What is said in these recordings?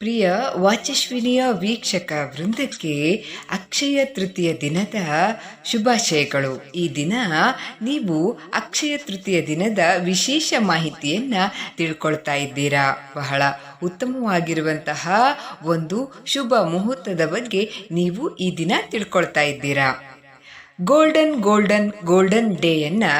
ಪ್ರಿಯ ವಾಚಸ್ವಿನಿಯ ವೀಕ್ಷಕ ವೃಂದಕ್ಕೆ ಅಕ್ಷಯ ತೃತೀಯ ದಿನದ ಶುಭಾಶಯಗಳು. ಈ ದಿನ ನೀವು ಅಕ್ಷಯ ತೃತೀಯ ದಿನದ ವಿಶೇಷ ಮಾಹಿತಿಯನ್ನು ತಿಳ್ಕೊಳ್ತಾ ಇದ್ದೀರಾ? ಬಹಳ ಉತ್ತಮವಾಗಿರುವಂತಹ ಒಂದು ಶುಭ ಮುಹೂರ್ತದ ಬಗ್ಗೆ ನೀವು ಈ ದಿನ ತಿಳ್ಕೊಳ್ತಾ ಇದ್ದೀರಾ? ಗೋಲ್ಡನ್ ಗೋಲ್ಡನ್ ಗೋಲ್ಡನ್ ಡೇಯನ್ನು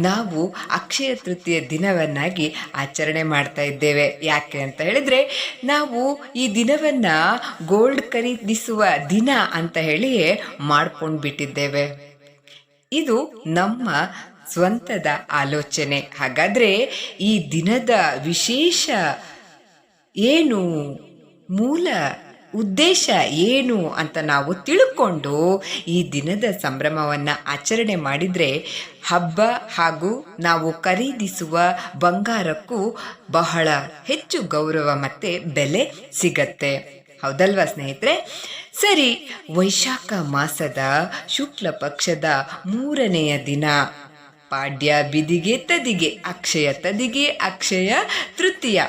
ನಾವು ಅಕ್ಷಯ ತೃತೀಯ ದಿನವನ್ನಾಗಿ ಆಚರಣೆ ಮಾಡ್ತಾ ಇದ್ದೇವೆ. ಯಾಕೆ ಅಂತ ಹೇಳಿದರೆ, ನಾವು ಈ ದಿನವನ್ನು ಗೋಲ್ಡ್ ಖರೀದಿಸುವ ದಿನ ಅಂತ ಹೇಳಿ ಮಾಡ್ಕೊಂಡು ಬಿಟ್ಟಿದ್ದೇವೆ ಇದು ನಮ್ಮ ಸ್ವಂತದ ಆಲೋಚನೆ. ಹಾಗಾದರೆ ಈ ದಿನದ ವಿಶೇಷ ಏನು ಮೂಲ ಉದ್ದೇಶ ಏನು ಅಂತ ನಾವು ತಿಳ್ಕೊಂಡು ಈ ದಿನದ ಸಂಭ್ರಮವನ್ನು ಆಚರಣೆ ಮಾಡಿದರೆ ಹಬ್ಬ ಹಾಗೂ ನಾವು ಖರೀದಿಸುವ ಬಂಗಾರಕ್ಕೂ ಬಹಳ ಹೆಚ್ಚು ಗೌರವ ಮತ್ತು ಬೆಲೆ ಸಿಗತ್ತೆ. ಹೌದಲ್ವಾ ಸ್ನೇಹಿತರೆ? ಸರಿ, ವೈಶಾಖ ಮಾಸದ ಶುಕ್ಲ ಪಕ್ಷದ ಮೂರನೆಯ ದಿನ. ಪಾಡ್ಯ ಬಿದಿಗೆ ತದಿಗೆ, ಅಕ್ಷಯ ತದಿಗೆ, ಅಕ್ಷಯ ತೃತೀಯ?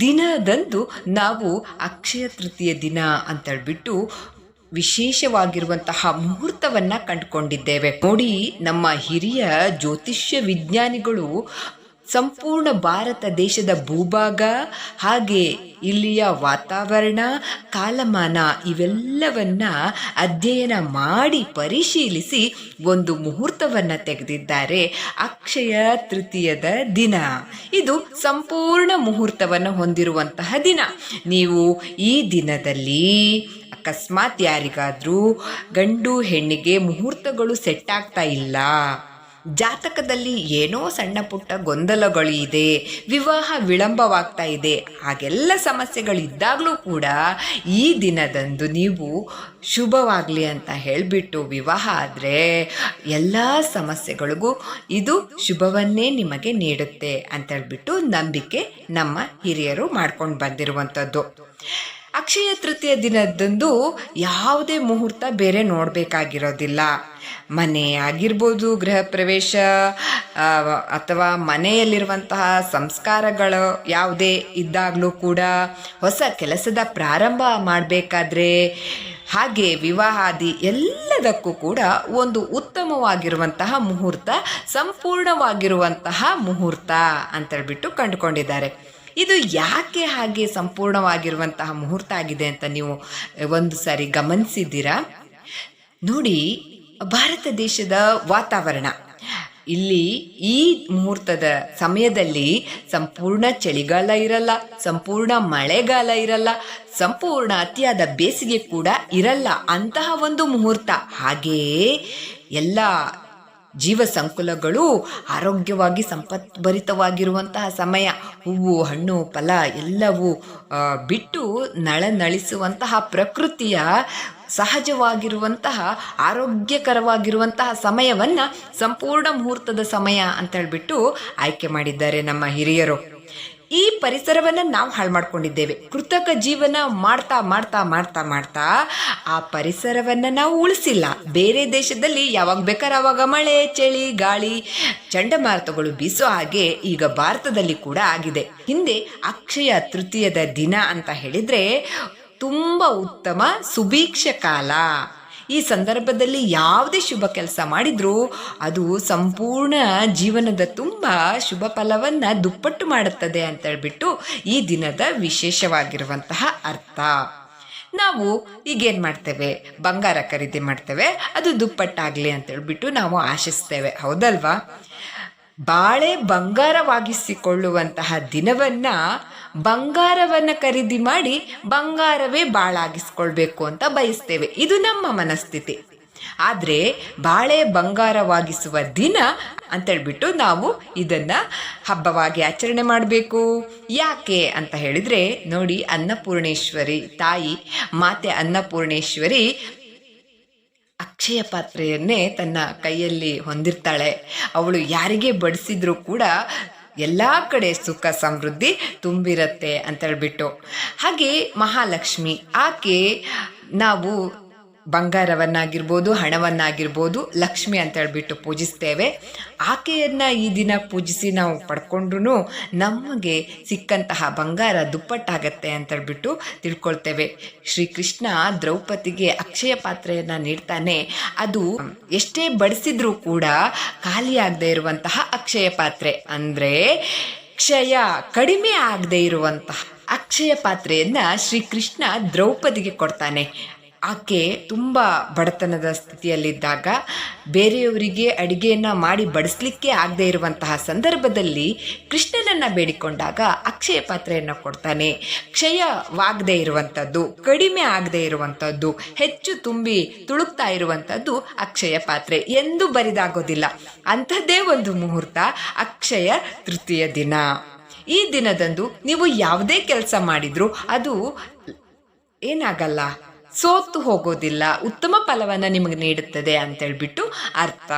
ದಿನದಂದು ನಾವು ಅಕ್ಷಯ ತೃತೀಯ ದಿನ ಅಂತೇಳ್ಬಿಟ್ಟು ವಿಶೇಷವಾಗಿರುವಂತಹ ಮುಹೂರ್ತವನ್ನ ಕಂಡುಕೊಂಡಿದ್ದೇವೆ. ನೋಡಿ ನಮ್ಮ ಹಿರಿಯ ಜ್ಯೋತಿಷ್ಯ ವಿಜ್ಞಾನಿಗಳು ಸಂಪೂರ್ಣ ಭಾರತ ದೇಶದ ಭೂಭಾಗ, ಹಾಗೆ ಇಲ್ಲಿಯ ವಾತಾವರಣ, ಕಾಲಮಾನ ಇವೆಲ್ಲವನ್ನ ಅಧ್ಯಯನ ಮಾಡಿ ಪರಿಶೀಲಿಸಿ ಒಂದು ಮುಹೂರ್ತವನ್ನು ತೆಗೆದಿದ್ದಾರೆ. ಅಕ್ಷಯ ತೃತೀಯದ ದಿನ. ಇದು ಸಂಪೂರ್ಣ ಮುಹೂರ್ತವನ್ನು ಹೊಂದಿರುವಂತಹ ದಿನ. ನೀವು ಈ ದಿನದಲ್ಲಿ ಅಕಸ್ಮಾತ್ ಯಾರಿಗಾದರೂ ಗಂಡು ಹೆಣ್ಣಿಗೆ ಮುಹೂರ್ತಗಳು ಸೆಟ್ ಆಗ್ತಾ ಇಲ್ಲ. ಜಾತಕದಲ್ಲಿ ಏನೋ ಸಣ್ಣ ಪುಟ್ಟ ಗೊಂದಲಗಳು ಇದೆ ವಿವಾಹ ವಿಳಂಬವಾಗ್ತಾ ಇದೆ, ಹಾಗೆಲ್ಲ ಸಮಸ್ಯೆಗಳಿದ್ದಾಗಲೂ ಕೂಡ ಈ ದಿನದಂದು ನೀವು ಶುಭವಾಗಲಿ ಅಂತ ಹೇಳಿಬಿಟ್ಟು ವಿವಾಹ ಆದರೆ ಎಲ್ಲ ಸಮಸ್ಯೆಗಳಿಗೂ ಇದು ಶುಭವನ್ನೇ ನಿಮಗೆ ನೀಡುತ್ತೆ ಅಂತ ಹೇಳ್ಬಿಟ್ಟು ನಂಬಿಕೆ ನಮ್ಮ ಹಿರಿಯರು ಮಾಡ್ಕೊಂಡು ಬಂದಿರುವಂಥದ್ದು. ಅಕ್ಷಯ ತೃತೀಯ ದಿನದಂದು ಯಾವುದೇ ಮುಹೂರ್ತ ಬೇರೆ ನೋಡಬೇಕಾಗಿರೋದಿಲ್ಲ. ಮನೆ ಆಗಿರ್ಬೋದು, ಗೃಹ ಪ್ರವೇಶ ಅಥವಾ ಮನೆಯಲ್ಲಿರುವಂತಹ ಸಂಸ್ಕಾರಗಳು ಯಾವುದೇ ಇದ್ದಾಗಲೂ ಕೂಡ ಹೊಸ ಕೆಲಸದ ಪ್ರಾರಂಭ ಮಾಡಬೇಕಾದ್ರೆ ಹಾಗೆ ವಿವಾಹಾದಿ ಎಲ್ಲದಕ್ಕೂ ಕೂಡ ಒಂದು ಉತ್ತಮವಾಗಿರುವಂತಹ ಮುಹೂರ್ತ, ಸಂಪೂರ್ಣವಾಗಿರುವಂತಹ ಮುಹೂರ್ತ ಅಂತೇಳ್ಬಿಟ್ಟು ಕಂಡುಕೊಂಡಿದ್ದಾರೆ. ಇದು ಯಾಕೆ ಹಾಗೆ ಸಂಪೂರ್ಣವಾಗಿರುವಂತಹ ಮುಹೂರ್ತ ಆಗಿದೆ ಅಂತ ನೀವು ಒಂದು ಸಾರಿ ಗಮನಿಸಿದ್ದೀರಾ? ನೋಡಿ, ಭಾರತ ದೇಶದ ವಾತಾವರಣ. ಇಲ್ಲಿ ಈ ಮುಹೂರ್ತದ ಸಮಯದಲ್ಲಿ ಸಂಪೂರ್ಣ ಚಳಿಗಾಲ ಇರಲ್ಲ, ಸಂಪೂರ್ಣ ಮಳೆಗಾಲ ಇರಲ್ಲ, ಸಂಪೂರ್ಣ ಅತಿಯಾದ ಬೇಸಿಗೆ ಕೂಡ ಇರಲ್ಲ ಅಂತಹ ಒಂದು ಮುಹೂರ್ತ. ಹಾಗೆಯೇ ಎಲ್ಲ ಜೀವ ಸಂಕುಲಗಳು ಆರೋಗ್ಯವಾಗಿ ಸಂಪತ್ಭರಿತವಾಗಿರುವಂತಹ ಸಮಯ. ಹೂವು, ಹಣ್ಣು, ಫಲ ಎಲ್ಲವೂ ಬಿಟ್ಟು ನಳನಳಿಸುವಂತಹ ಪ್ರಕೃತಿಯ ಸಹಜವಾಗಿರುವಂತಹ, ಆರೋಗ್ಯಕರವಾಗಿರುವಂತಹ ಸಮಯವನ್ನು ಸಂಪೂರ್ಣ ಮುಹೂರ್ತದ ಸಮಯ ಅಂತ ಹೇಳಿಬಿಟ್ಟು ಆಯ್ಕೆ ಮಾಡಿದ್ದಾರೆ ನಮ್ಮ ಹಿರಿಯರು. ಈ ಪರಿಸರವನ್ನು ನಾವು ಹಾಳು ಮಾಡ್ಕೊಂಡಿದ್ದೇವೆ. ಕೃತಕ ಜೀವನ ಮಾಡ್ತಾ ಮಾಡ್ತಾ ಮಾಡ್ತಾ ಮಾಡ್ತಾ ಆ ಪರಿಸರವನ್ನು ನಾವು ಉಳಿಸಿಲ್ಲ. ಬೇರೆ ದೇಶದಲ್ಲಿ ಯಾವಾಗ ಬೇಕಾದ್ರೆ ಅವಾಗ ಮಳೆ, ಚಳಿ, ಗಾಳಿ, ಚಂಡಮಾರುತಗಳು ಬೀಸೋ ಹಾಗೆ ಈಗ ಭಾರತದಲ್ಲಿ ಕೂಡ ಆಗಿದೆ. ಹಿಂದೆ ಅಕ್ಷಯ ತೃತೀಯದ ದಿನ ಅಂತ ಹೇಳಿದರೆ ತುಂಬ ಉತ್ತಮ ಸುಭೀಕ್ಷ ಕಾಲ. ಈ ಸಂದರ್ಭದಲ್ಲಿ ಯಾವುದೇ ಶುಭ ಕೆಲಸ ಮಾಡಿದರೂ ಅದು ಸಂಪೂರ್ಣ ಜೀವನದ ತುಂಬ ಶುಭ ಫಲವನ್ನು ದುಪ್ಪಟ್ಟು ಮಾಡುತ್ತದೆ ಅಂತ ಹೇಳ್ಬಿಟ್ಟು ಈ ದಿನದ ವಿಶೇಷವಾಗಿರುವಂತಹ ಅರ್ಥ. ನಾವು ಈಗೇನು ಮಾಡ್ತೇವೆ? ಬಂಗಾರ ಖರೀದಿ ಮಾಡ್ತೇವೆ. ಅದು ದುಪ್ಪಟ್ಟಾಗಲಿ ಅಂತ ಹೇಳ್ಬಿಟ್ಟು ನಾವು ಆಶಿಸ್ತೇವೆ. ಹೌದಲ್ವಾ? ಬಾಳೆ ಬಂಗಾರವಾಗಿಸಿಕೊಳ್ಳುವಂತಹ ದಿನವನ್ನ ಬಂಗಾರವನ್ನು ಖರೀದಿ ಮಾಡಿ ಬಂಗಾರವೇ ಬಾಳಾಗಿಸ್ಕೊಳ್ಬೇಕು ಅಂತ ಬಯಸ್ತೇವೆ. ಇದು ನಮ್ಮ ಮನಸ್ಥಿತಿ. ಆದರೆ ಬಾಳೆ ಬಂಗಾರವಾಗಿಸುವ ದಿನ ಅಂತೇಳ್ಬಿಟ್ಟು ನಾವು ಇದನ್ನು ಹಬ್ಬವಾಗಿ ಆಚರಣೆ ಮಾಡಬೇಕು. ಯಾಕೆ ಅಂತ ಹೇಳಿದರೆ, ನೋಡಿ ಅನ್ನಪೂರ್ಣೇಶ್ವರಿ ತಾಯಿ, ಮಾತೆ ಅನ್ನಪೂರ್ಣೇಶ್ವರಿ ಅಕ್ಷಯ ಪಾತ್ರೆಯನ್ನೇ ತನ್ನ ಕೈಯಲ್ಲಿ ಹೊಂದಿರ್ತಾಳೆ. ಅವಳು ಯಾರಿಗೆ ಬಡಿಸಿದ್ರೂ ಕೂಡ ಎಲ್ಲ ಕಡೆ ಸುಖ ಸಮೃದ್ಧಿ ತುಂಬಿರತ್ತೆ ಅಂತೇಳ್ಬಿಟ್ಟು. ಹಾಗೆ ಮಹಾಲಕ್ಷ್ಮಿ ಆಕೆ ನಾವು ಬಂಗಾರವನ್ನಾಗಿರ್ಬೋದು, ಹಣವನ್ನಾಗಿರ್ಬೋದು, ಲಕ್ಷ್ಮಿ ಅಂತ ಹೇಳ್ಬಿಟ್ಟು ಪೂಜಿಸ್ತೇವೆ. ಆಕೆಯನ್ನು ಈ ದಿನ ಪೂಜಿಸಿ ನಾವು ಪಡ್ಕೊಂಡ್ರೂ ನಮಗೆ ಸಿಕ್ಕಂತಹ ಬಂಗಾರ ದುಪ್ಪಟ್ಟಾಗತ್ತೆ ಅಂತ ಹೇಳ್ಬಿಟ್ಟು ತಿಳ್ಕೊಳ್ತೇವೆ. ಶ್ರೀಕೃಷ್ಣ ದ್ರೌಪದಿಗೆ ಅಕ್ಷಯ ಪಾತ್ರೆಯನ್ನು ನೀಡ್ತಾನೆ. ಅದು ಎಷ್ಟೇ ಬಡಿಸಿದ್ರೂ ಕೂಡ ಖಾಲಿಯಾಗದೆ ಇರುವಂತಹ ಅಕ್ಷಯ ಪಾತ್ರೆ. ಅಂದರೆ ಕ್ಷಯ ಕಡಿಮೆ ಆಗದೆ ಇರುವಂತಹ ಅಕ್ಷಯ ಪಾತ್ರೆಯನ್ನು ಶ್ರೀಕೃಷ್ಣ ದ್ರೌಪದಿಗೆ ಕೊಡ್ತಾನೆ. ಆಕೆ ತುಂಬ ಬಡತನದ ಸ್ಥಿತಿಯಲ್ಲಿದ್ದಾಗ ಬೇರೆಯವರಿಗೆ ಅಡುಗೆಯನ್ನು ಮಾಡಿ ಬಡಿಸ್ಲಿಕ್ಕೆ ಆಗದೇ ಇರುವಂತಹ ಸಂದರ್ಭದಲ್ಲಿ ಕೃಷ್ಣನನ್ನು ಬೇಡಿಕೊಂಡಾಗ ಅಕ್ಷಯ ಪಾತ್ರೆಯನ್ನು ಕೊಡ್ತಾನೆ. ಕ್ಷಯವಾಗದೇ ಇರುವಂಥದ್ದು ಕಡಿಮೆ ಆಗದೆ ಇರುವಂಥದ್ದು ಹೆಚ್ಚು ತುಂಬಿ ತುಳುಕ್ತಾ ಇರುವಂಥದ್ದು ಅಕ್ಷಯ ಪಾತ್ರೆ ಎಂದು ಬರಿದಾಗೋದಿಲ್ಲ. ಅಂಥದ್ದೇ ಒಂದು ಮುಹೂರ್ತ ಅಕ್ಷಯ ತೃತೀಯ ದಿನ. ಈ ದಿನದಂದು ನೀವು ಯಾವುದೇ ಕೆಲಸ ಮಾಡಿದರೂ ಅದು ಏನಾಗಲ್ಲ. ಸೋತು ಹೋಗೋದಿಲ್ಲ, ಉತ್ತಮ ಫಲವನ್ನು ನಿಮಗೆ ನೀಡುತ್ತದೆ ಅಂತೇಳ್ಬಿಟ್ಟು ಅರ್ಥ.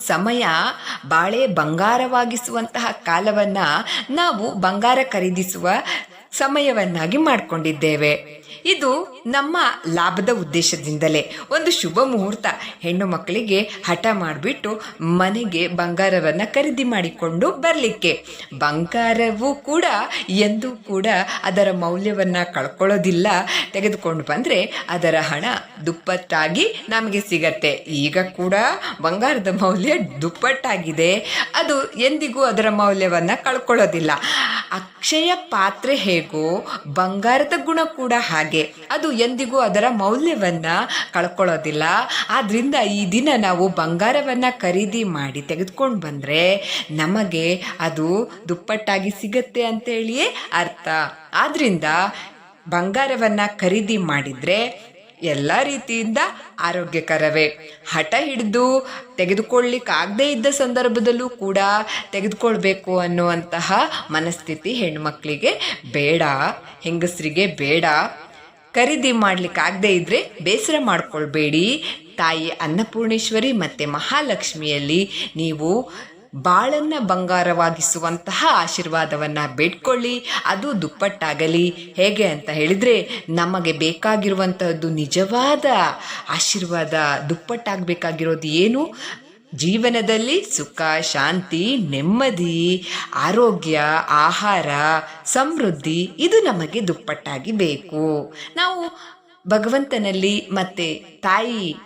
ಸಮಯ ಬಾಳೆ ಬಂಗಾರವಾಗಿಸುವಂತಹ ಕಾಲವನ್ನು ನಾವು ಬಂಗಾರ ಖರೀದಿಸುವ ಸಮಯವನ್ನಾಗಿ ಮಾಡಿಕೊಂಡಿದ್ದೇವೆ. ಇದು ನಮ್ಮ ಲಾಭದ ಉದ್ದೇಶದಿಂದಲೇ. ಒಂದು ಶುಭ ಮುಹೂರ್ತ. ಹೆಣ್ಣು ಮಕ್ಕಳಿಗೆ ಹಠ ಮಾಡಿಬಿಟ್ಟು ಮನೆಗೆ ಬಂಗಾರವನ್ನು ಖರೀದಿ ಮಾಡಿಕೊಂಡು ಬರಲಿಕ್ಕೆ. ಬಂಗಾರವೂ ಕೂಡ, ಎಂದೂ ಕೂಡ ಅದರ ಮೌಲ್ಯವನ್ನು ಕಳ್ಕೊಳ್ಳೋದಿಲ್ಲ. ತೆಗೆದುಕೊಂಡು ಬಂದರೆ ಅದರ ಹಣ ದುಪ್ಪಟ್ಟಾಗಿ ನಮಗೆ ಸಿಗತ್ತೆ. ಈಗ ಕೂಡ ಬಂಗಾರದ ಮೌಲ್ಯ ದುಪ್ಪಟ್ಟಾಗಿದೆ. ಅದು ಎಂದಿಗೂ ಅದರ ಮೌಲ್ಯವನ್ನು ಕಳ್ಕೊಳ್ಳೋದಿಲ್ಲ. ಅಕ್ಷಯ ಪಾತ್ರೆ ಹೇಗೋ ಬಂಗಾರದ ಗುಣ ಕೂಡ ಹಾಗೆ. ಅದು ಎಂದಿಗೂ ಅದರ ಮೌಲ್ಯವನ್ನ ಕಳ್ಕೊಳ್ಳೋದಿಲ್ಲ. ಆದ್ರಿಂದ ಈ ದಿನ ನಾವು ಬಂಗಾರವನ್ನ ಖರೀದಿ ಮಾಡಿ ತೆಗೆದುಕೊಂಡು ಬಂದ್ರೆ ನಮಗೆ ಅದು ದುಪ್ಪಟ್ಟಾಗಿ ಸಿಗತ್ತೆ ಅಂತೇಳಿಯೇ ಅರ್ಥ. ಆದ್ದರಿಂದ ಬಂಗಾರವನ್ನ ಖರೀದಿ ಮಾಡಿದರೆ ಎಲ್ಲ ರೀತಿಯಿಂದ ಆರೋಗ್ಯಕರವೇ. ಹಠ ಹಿಡಿದು ತೆಗೆದುಕೊಳ್ಳಿಕ್ಕಾಗದೇ ಇದ್ದ ಸಂದರ್ಭದಲ್ಲೂ ಕೂಡ ತೆಗೆದುಕೊಳ್ಬೇಕು ಅನ್ನುವಂತಹ ಮನಸ್ಥಿತಿ ಹೆಣ್ಮಕ್ಳಿಗೆ ಬೇಡ, ಹೆಂಗಸರಿಗೆ ಬೇಡ. ಖರೀದಿ ಮಾಡಲಿಕ್ಕಾಗದೇ ಇದ್ದರೆ ಬೇಸರ ಮಾಡಿಕೊಳ್ಬೇಡಿ. ತಾಯಿ ಅನ್ನಪೂರ್ಣೇಶ್ವರಿ ಮತ್ತು ಮಹಾಲಕ್ಷ್ಮಿಯಲ್ಲಿ ನೀವು ಬಾಳನ್ನ ಬಂಗಾರವಾಗಿಸುವಂತಹ ಆಶೀರ್ವಾದವನ್ನು ಬೇಡ್ಕೊಳ್ಳಿ, ಅದು ದುಪ್ಪಟ್ಟಾಗಲಿ. ಹೇಗೆ ಅಂತ ಹೇಳಿದರೆ, ನಮಗೆ ಬೇಕಾಗಿರುವಂತಹದ್ದು ನಿಜವಾದ ಆಶೀರ್ವಾದ, ದುಪ್ಪಟ್ಟಾಗಬೇಕಾಗಿರೋದು ಏನು? ಜೀವನದಲ್ಲಿ ಸುಖ, ಶಾಂತಿ, ನೆಮ್ಮದಿ, ಆರೋಗ್ಯ, ಆಹಾರ, ಸಮೃದ್ಧಿ, ಇದು ನಮಗೆ ದುಪ್ಪಟ್ಟಾಗಿ ಬೇಕು. ನಾವು ಭಗವಂತನಲ್ಲಿ ಮತ್ತು ತಾಯಿ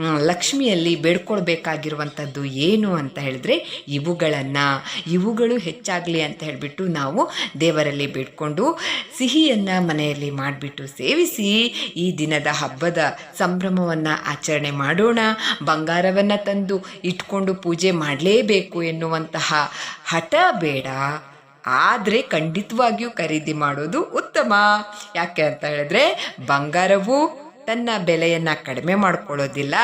ಲಕ್ಷ್ಮಿಯಲ್ಲಿ ಬೇಡ್ಕೊಳ್ಬೇಕಾಗಿರುವಂಥದ್ದು ಏನು ಅಂತ ಹೇಳಿದ್ರೆ ಇವುಗಳನ್ನು, ಇವುಗಳು ಹೆಚ್ಚಾಗಲಿ ಅಂತ ಹೇಳಿಬಿಟ್ಟು ನಾವು ದೇವರಲ್ಲಿ ಬೇಡ್ಕೊಂಡು ಸಿಹಿಯನ್ನು ಮನೆಯಲ್ಲಿ ಮಾಡಿಬಿಟ್ಟು ಸೇವಿಸಿ ಈ ದಿನದ ಹಬ್ಬದ ಸಂಭ್ರಮವನ್ನು ಆಚರಣೆ ಮಾಡೋಣ, ಬಂಗಾರವನ್ನು ತಂದು ಇಟ್ಕೊಂಡು ಪೂಜೆ ಮಾಡಲೇಬೇಕು ಎನ್ನುವಂತಹ ಹಠ ಬೇಡ. ಆದರೆ ಖಂಡಿತವಾಗಿಯೂ ಖರೀದಿ ಮಾಡೋದು ಉತ್ತಮ. ಯಾಕೆ ಅಂತ ಹೇಳಿದ್ರೆ ಬಂಗಾರವು ತನ್ನ ಬೆಲೆಯನ್ನು ಕಡಿಮೆ ಮಾಡಿಕೊಳ್ಳೋದಿಲ್ಲ.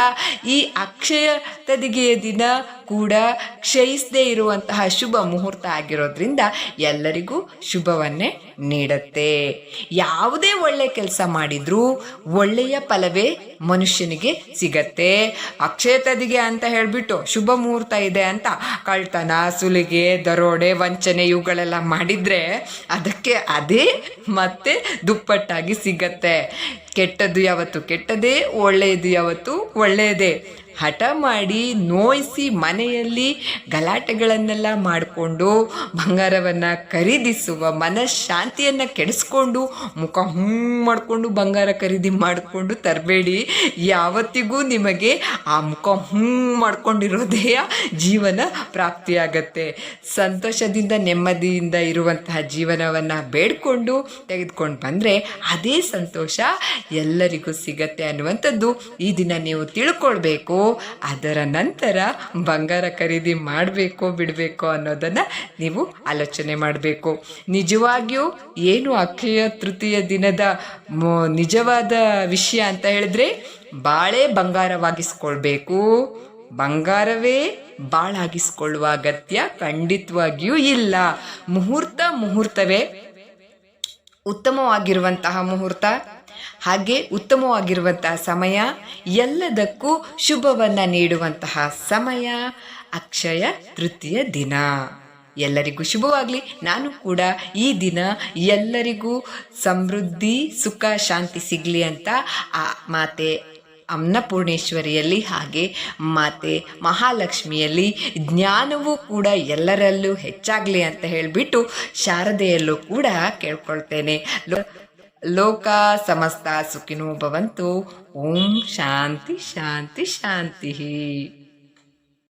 ಈ ಅಕ್ಷಯ ತದಿಗೆಯ ದಿನ ಕೂಡ ಕ್ಷಯಿಸದೇ ಇರುವಂತಹ ಶುಭ ಮುಹೂರ್ತ ಆಗಿರೋದ್ರಿಂದ ಎಲ್ಲರಿಗೂ ಶುಭವನ್ನೇ ನೀಡುತ್ತೆ. ಯಾವುದೇ ಒಳ್ಳೆಯ ಕೆಲಸ ಮಾಡಿದರೂ ಒಳ್ಳೆಯ ಫಲವೇ ಮನುಷ್ಯನಿಗೆ ಸಿಗತ್ತೆ. ಅಕ್ಷಯ ತದಿಗೆ ಅಂತ ಹೇಳಿಬಿಟ್ಟು ಶುಭ ಮುಹೂರ್ತ ಇದೆ ಅಂತ ಕಳ್ತನ, ಸುಲಿಗೆ, ದರೋಡೆ, ವಂಚನೆ ಇವುಗಳೆಲ್ಲ ಮಾಡಿದರೆ ಅದಕ್ಕೆ ಅದೇ ಮತ್ತೆ ದುಪ್ಪಟ್ಟಾಗಿ ಸಿಗತ್ತೆ. ಕೆಟ್ಟದ್ದು ಯಾವತ್ತು ಕೆಟ್ಟದೇ ಒಳ್ಳೆಯದು ಯಾವತ್ತು ಒಳ್ಳೆಯದೇ. ಹಠ ಮಾಡಿ ನೋಯಿಸಿ ಮನೆಯಲ್ಲಿ ಗಲಾಟೆಗಳನ್ನೆಲ್ಲ ಮಾಡಿಕೊಂಡು ಬಂಗಾರವನ್ನು ಖರೀದಿಸುವ ಮನಃಶಾಂತಿಯನ್ನು ಕೆಡಿಸ್ಕೊಂಡು ಮುಖ ಹ್ಞೂ ಮಾಡಿಕೊಂಡು ಬಂಗಾರ ಖರೀದಿ ಮಾಡಿಕೊಂಡು ತರಬೇಡಿ. ಯಾವತ್ತಿಗೂ ನಿಮಗೆ ಆ ಮುಖ ಹ್ಞೂ ಮಾಡಿಕೊಂಡಿರೋದೇ ಜೀವನ ಪ್ರಾಪ್ತಿಯಾಗತ್ತೆ. ಸಂತೋಷದಿಂದ, ನೆಮ್ಮದಿಯಿಂದ ಇರುವಂತಹ ಜೀವನವನ್ನು ಬೇಡ್ಕೊಂಡು ತೆಗೆದುಕೊಂಡು ಬಂದರೆ ಅದೇ ಸಂತೋಷ ಎಲ್ಲರಿಗೂ ಸಿಗತ್ತೆ ಅನ್ನುವಂಥದ್ದು ಈ ದಿನ ನೀವು ತಿಳ್ಕೊಳ್ಬೇಕು. ಅದರ ನಂತರ ಬಂಗಾರ ಖರೀದಿ ಮಾಡಬೇಕೋ ಬಿಡಬೇಕೋ ಅನ್ನೋದನ್ನು ನೀವು ಆಲೋಚನೆ ಮಾಡಬೇಕು. ನಿಜವಾಗಿಯೂ ಏನು ಅಕ್ಷಯ ತೃತೀಯ ದಿನದ ನಿಜವಾದ ವಿಷಯ ಅಂತ ಹೇಳಿದ್ರೆ ಬಾಳೆ ಬಂಗಾರವಾಗಿಸ್ಕೊಳ್ಬೇಕು. ಬಂಗಾರವೇ ಬಾಳಾಗಿಸ್ಕೊಳ್ಳುವ ಅಗತ್ಯ ಖಂಡಿತವಾಗಿಯೂ ಇಲ್ಲ. ಮುಹೂರ್ತ ಮುಹೂರ್ತವೇ ಉತ್ತಮವಾಗಿರುವಂತಹ ಮುಹೂರ್ತ. ಹಾಗೆ ಉತ್ತಮವಾಗಿರುವಂತಹ ಸಮಯ ಎಲ್ಲದಕ್ಕೂ ಶುಭವನ್ನು ನೀಡುವಂತಹ ಸಮಯ ಅಕ್ಷಯ ತೃತೀಯ ದಿನ. ಎಲ್ಲರಿಗೂ ಶುಭವಾಗಲಿ. ನಾನು ಕೂಡ ಈ ದಿನ ಎಲ್ಲರಿಗೂ ಸಮೃದ್ಧಿ, ಸುಖ, ಶಾಂತಿ ಸಿಗಲಿ ಅಂತ ಆ ಮಾತೆ ಅನ್ನಪೂರ್ಣೇಶ್ವರಿಯಲ್ಲಿ ಹಾಗೆ ಮಾತೆ ಮಹಾಲಕ್ಷ್ಮಿಯಲ್ಲಿ ಜ್ಞಾನವೂ ಕೂಡ ಎಲ್ಲರಲ್ಲೂ ಹೆಚ್ಚಾಗಲಿ ಅಂತ ಹೇಳಿಬಿಟ್ಟು ಶಾರದೆಯಲ್ಲೂ ಕೂಡ ಕೇಳ್ಕೊಳ್ತೇನೆ. ಲೋಕ ಸಮಸ್ತ ಸುಖಿನೋ ಭವಂತು. ಓಂ ಶಾಂತಿ ಶಾಂತಿ ಶಾಂತಿ.